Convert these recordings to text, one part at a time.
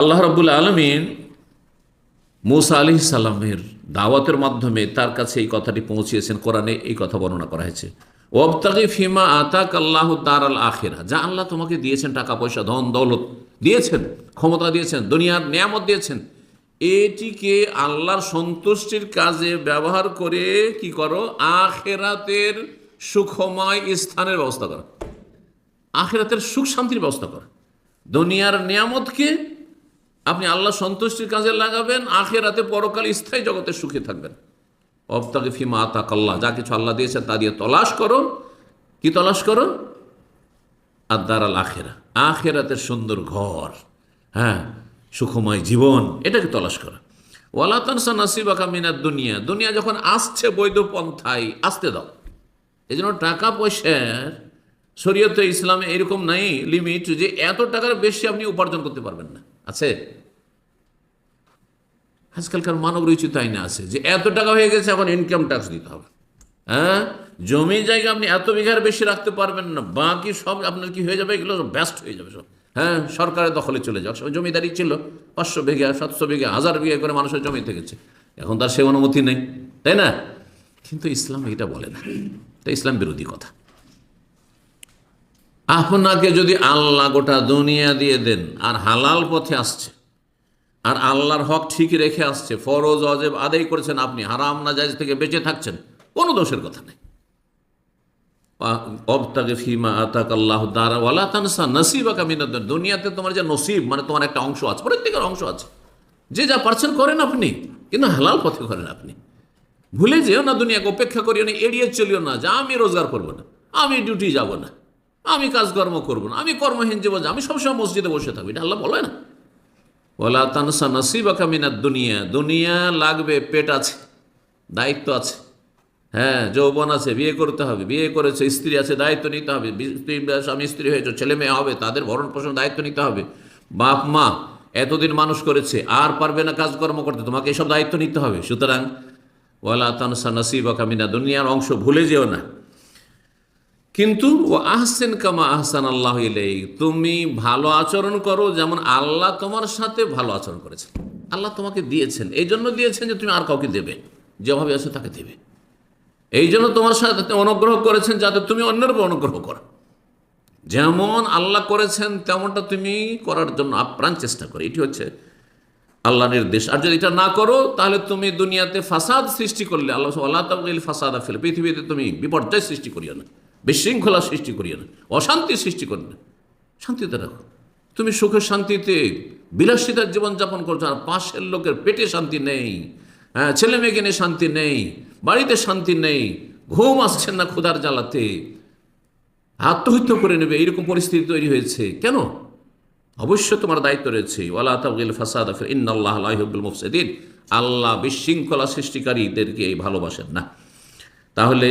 আল্লাহ রবুল আলমিন মুসা আলি সাল্লামের দাওয়াতের মাধ্যমে তার কাছে এই কথাটি পৌঁছিয়েছেন। কোরআনে এই কথা বর্ণনা করা হয়েছে। ওবতাকি ফিমা আতাক আল্লাহ তার আল আখেরা। যা আল্লাহ তোমাকে দিয়েছেন টাকা, পয়সা, ধন, দৌলত দিয়েছেন, ক্ষমতা দিয়েছেন, দুনিয়ার নিয়ামত দিয়েছেন। এটিকে আল্লাহর সন্তুষ্টির কাজে ব্যবহার করে কি করো? আখেরাতের সুখময় স্থানের ব্যবস্থা করো। আখেরাতের সুখ শান্তির ব্যবস্থা করো। দুনিয়ার নিয়ামতকে আপনি আল্লাহ সন্তুষ্টির কাজে লাগাবেন, আখেরাতে পরকাল স্থায়ী জগতে সুখে থাকবেন। অবতাকে ফিমা আতাক আল্লাহ যা কিছু আল্লাহ দিয়েছেন তা দিয়ে তলাশ করো কি তলাশ করো আর দারাল আখেরা, আখেরাতের সুন্দর ঘর হ্যাঁ সুখময় জীবন, এটাকে তলাশ করো। ওয়ালাতানসা নাসিবাকা মিনার দুনিয়া দুনিয়া যখন আসছে বৈধ পন্থায়, আসতে দাও। এই জন্য টাকা পয়সার শরীয়তে ইসলামে এরকম নাই লিমিট যে এত টাকার বেশি আপনি উপার্জন করতে পারবেন না। আছে? আজকালকার মানব রুচি তাই না আছে যে এত টাকা হয়ে গেছে, এখন ইনকাম ট্যাক্স দিতে হবে। হ্যাঁ? জমি জায়গা আপনি এত বিঘার বেশি রাখতে পারবেন না, বাকি সব আপনার কি হয়ে যাবে? এগুলো ব্যস্ত হয়ে যাবে সব। হ্যাঁ? সরকারের দখলে চলে যাবে সব জমিদারি ছিল, পাঁচশো বিঘা, সাতশো বিঘা, হাজার বিঘা করে মানুষের জমি থেকেছে এখন তার সে অনুমতি নেই, তাই না? কিন্তু ইসলাম এটা বলে না। এটা ইসলাম বিরোধী কথা। আপনাকে যদি আল্লাহ গোটা দুনিয়া দিয়ে দেন, আর হালাল পথে আসছে, আর আল্লাহর হক ঠিক রেখে আসছে, ফরজ, অজেব আদায় করেছেন আপনি, হারাম না জায়জ থেকে বেঁচে থাকছেন, কোনো দোষের কথা নেই। অবতাকে ফিমা আতাক আল্লাহ দ্বারা ওয়ালা তানসা নসিবা কামিনাদ দুনিয়াতে তোমার যে নসিব মানে তোমার একটা অংশ আছে, প্রত্যেকের অংশ আছে। যে যা পারছেন করেন আপনি, কিন্তু হালাল পথে করেন আপনি। ভুলে যেও না দুনিয়াকে উপেক্ষা করিও না, এড়িয়ে চলিও না, যে আমি রোজগার করব না, আমি ডিউটি যাব না। আমি কাজকর্ম করব না, আমি কর্মহীন জীবন আমি সবসময় মসজিদে বসে থাকব, এটা আল্লাহ বলে না। ওলা তানসা নসিবা কামিনার দুনিয়া দুনিয়া লাগবে, পেট আছে, দায়িত্ব আছে। হ্যাঁ যৌবন আছে, বিয়ে করতে হবে, বিয়ে করেছে, স্ত্রী আছে, দায়িত্ব নিতে হবে স্বামী স্ত্রী হয়েছে, ছেলে মেয়ে হবে, তাদের ভরণ পোষণ দায়িত্ব নিতে হবে। বাপ, মা, এতদিন মানুষ করেছে, আর পারবে না কাজকর্ম করতে, তোমাকে এসব দায়িত্ব নিতে হবে। সুতরাং ওয়ালা তানসা নসিবা কামিনা দুনিয়ার অংশ ভুলে যেও না। কিন্তু ও আহসেন কামা আহসান আল্লাহ ইলাই তুমি ভালো আচরণ করো যেমন আল্লাহ তোমার সাথে ভালো আচরণ করেছেন। আল্লাহ তোমাকে দিয়েছেন। এই জন্য দিয়েছেন যে তুমি আর কাউকে দেবে, যেভাবে আছে তাকে দেবে। এই জন্য তোমার সাথে অনুগ্রহ করেছেন যাতে তুমি অন্যের উপর অনুগ্রহ করো। যেমন আল্লাহ করেছেন, তেমনটা তুমি করার জন্য আপ্রাণ চেষ্টা করো। এটি হচ্ছে আল্লাহ নির্দেশ। আর যদি এটা না করো, তাহলে তুমি দুনিয়াতে ফাসাদ সৃষ্টি করলে, আল্লাহ আল্লাহ তাবগিল ফাসাদ ফেলে পৃথিবীতে তুমি বিপর্যয় সৃষ্টি করিও না। বিশৃঙ্খলা সৃষ্টি করিও না, অশান্তি সৃষ্টি করি না। শান্তিতে রাখো। তুমি সুখে শান্তিতে বিলাসিতার জীবনযাপন করছ, আর পাশের লোকের পেটে শান্তি নেই হ্যাঁ ছেলে মেয়েকে নিয়ে শান্তি নেই, বাড়িতে শান্তি নেই, ঘুম আসছেন না ক্ষুধার জ্বালাতে। আত্মহত্যা করে নেবে, এইরকম পরিস্থিতি তৈরি হয়েছে। কেন? অবশ্য তোমার দায়িত্ব রয়েছে। ওয়ালা তাবগিল ফাসাদ ইন্নাল্লাহ মুফসিদিন। আল্লাহ বিশৃঙ্খলা সৃষ্টিকারীদেরকে ভালোবাসেন না। তাহলে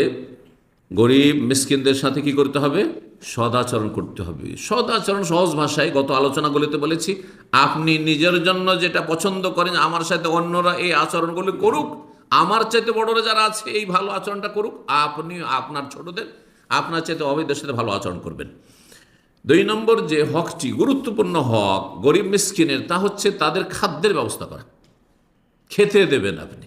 গরিব মিসকিনদের সাথে কি করতে হবে? সদাচরণ করতে হবে। সদাচরণ সহজ ভাষায় গত আলোচনাগুলিতে বলেছি, আপনি নিজের জন্য যেটা পছন্দ করেন, আমার সাথে অন্যরা এই আচরণগুলি করুক। আমার চাইতে বড়রা যারা আছে, এই ভালো আচরণটা করুক। আপনি, আপনার ছোটদের, আপনার চাইতে অবৈধের সাথে ভালো আচরণ করবেন। দুই নম্বর যে হকটি, গুরুত্বপূর্ণ হক, গরিব মিসকিনের, তা হচ্ছে তাদের খাদ্যের ব্যবস্থা করা। খেতে দেবেন আপনি।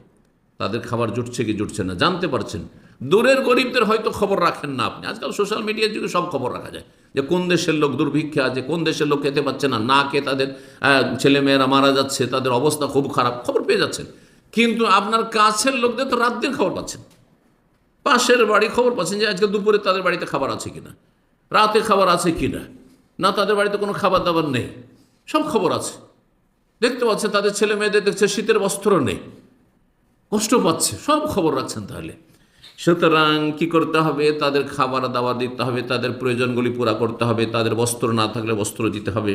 তাদের খাবার জুটছে কি জুটছে না, জানতে পারছেন। দূরের গরিবদের হয়তো খবর রাখেন না আপনি। আজকাল সোশ্যাল মিডিয়ার যুগে সব খবর রাখা যায়। যে কোন দেশের লোক দুর্ভিক্ষে আছে, কোন দেশের লোক খেতে পাচ্ছে না না কে তাদের ছেলে মেয়েরা মারা যাচ্ছে, তাদের অবস্থা খুব খারাপ, খবর পেয়ে যাচ্ছেন। কিন্তু আপনার কাছের লোকদের তো রাত দিন খবর পাচ্ছেন। পাশের বাড়ি খবর পাচ্ছেন যে আজকে দুপুরে তাদের বাড়িতে খাবার আছে কিনা, রাতে খাবার আছে কিনা, না তাদের বাড়িতে কোনো খাবার দাবার নেই, সব খবর আছে। দেখতে পাচ্ছে তাদের ছেলে মেয়েদের দেখছে শীতের বস্ত্র নেই, কষ্ট পাচ্ছে, সব খবর রাখছেন তাহলে। সুতরাং কি করতে হবে? তাদের খাবার দাবার দিতে হবে, তাদের প্রয়োজনগুলি পুরা করতে হবে, তাদের বস্ত্র না থাকলে বস্ত্র দিতে হবে।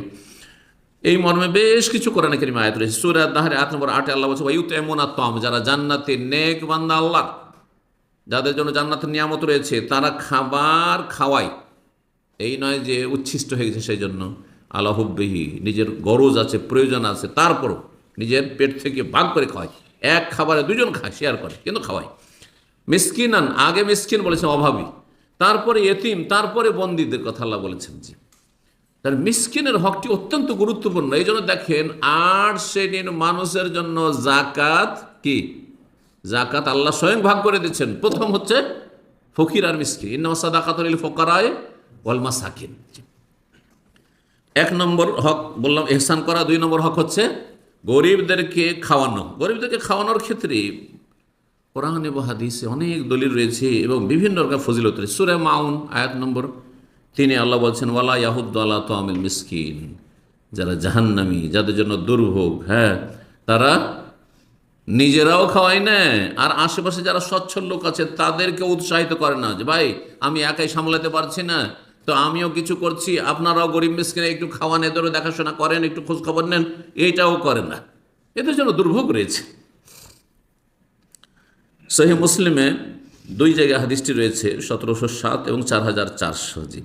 এই মর্মে বেশ কিছু কোরআন করিম আয়াত রয়েছে। সুরা দাহারে আট নম্বর আটে আল্লাহ বলছে ওয়ুত এমন আত্ম যারা জান্নাতে নেক বান্দা আল্লাহ যাদের জন্য জান্নাতের নিয়ামত রয়েছে, তারা খাবার খাওয়ায়। এই নয় যে উচ্ছিষ্ট হয়ে গেছে সেই জন্য আল্লাহব্বিহি নিজের গরজ আছে, প্রয়োজন আছে, তারপরও নিজের পেট থেকে ভাগ করে খাওয়ায়। এক খাবারে দুজন খায়, শেয়ার করে, কিন্তু খাওয়ায়। মিসকিনান, আগে মিসকিন বলেছেন অভাবী, তারপরে এতিম, তারপরে বন্দীদের কথা আল্লাহ বলেছেন জি তার মিসকিনের হকটি অত্যন্ত গুরুত্বপূর্ণ। এই জন্য দেখেন, আট শ্রেণির মানুষের জন্য জাকাত কি? জাকাত আল্লাহ স্বয়ং ভাগ করে দিচ্ছেন প্রথম হচ্ছে ফকির আর মিসকিন। ইন্নামা সাদাকাতুল ফোকারায় ওয়াল মাসাকিন। এক নম্বর হক বললাম, এহসান করা দুই নম্বর হক হচ্ছে গরিবদেরকে খাওয়ানো। গরিবদেরকে খাওয়ানোর ক্ষেত্রে কোরআন এবং হাদিসে অনেক দলিল রয়েছে এবং বিভিন্ন রকম ফজিলত রয়েছে। সুরে মাউন, আয়াত নম্বর, তিনি আল্লাহ বলছেন, ওয়ালা ইয়াহুদ আল্লাহ তো আমিল মিসকিন। যারা জাহান্নামী, যাদের জন্য দুর্ভোগ হ্যাঁ তারা নিজেরাও খাওয়ায় না আর আশেপাশে যারা সচ্ছল লোক আছে তাদেরকে উৎসাহিত করে না যে, ভাই, আমি একাই সামলাতে পারছি না। তো আমিও কিছু করছি, আপনারাও গরিব মিসকিনে, একটু খাওয়ান এদেরও দেখাশোনা করেন, একটু খোঁজ খবর নেন। এইটাও করেন না। এদের জন্য দুর্ভোগ রয়েছে। সহি মুসলিমে দুই জায়গায় হাদিসটি রয়েছে সতেরোশো সাত এবং চার হাজার চারশো জি।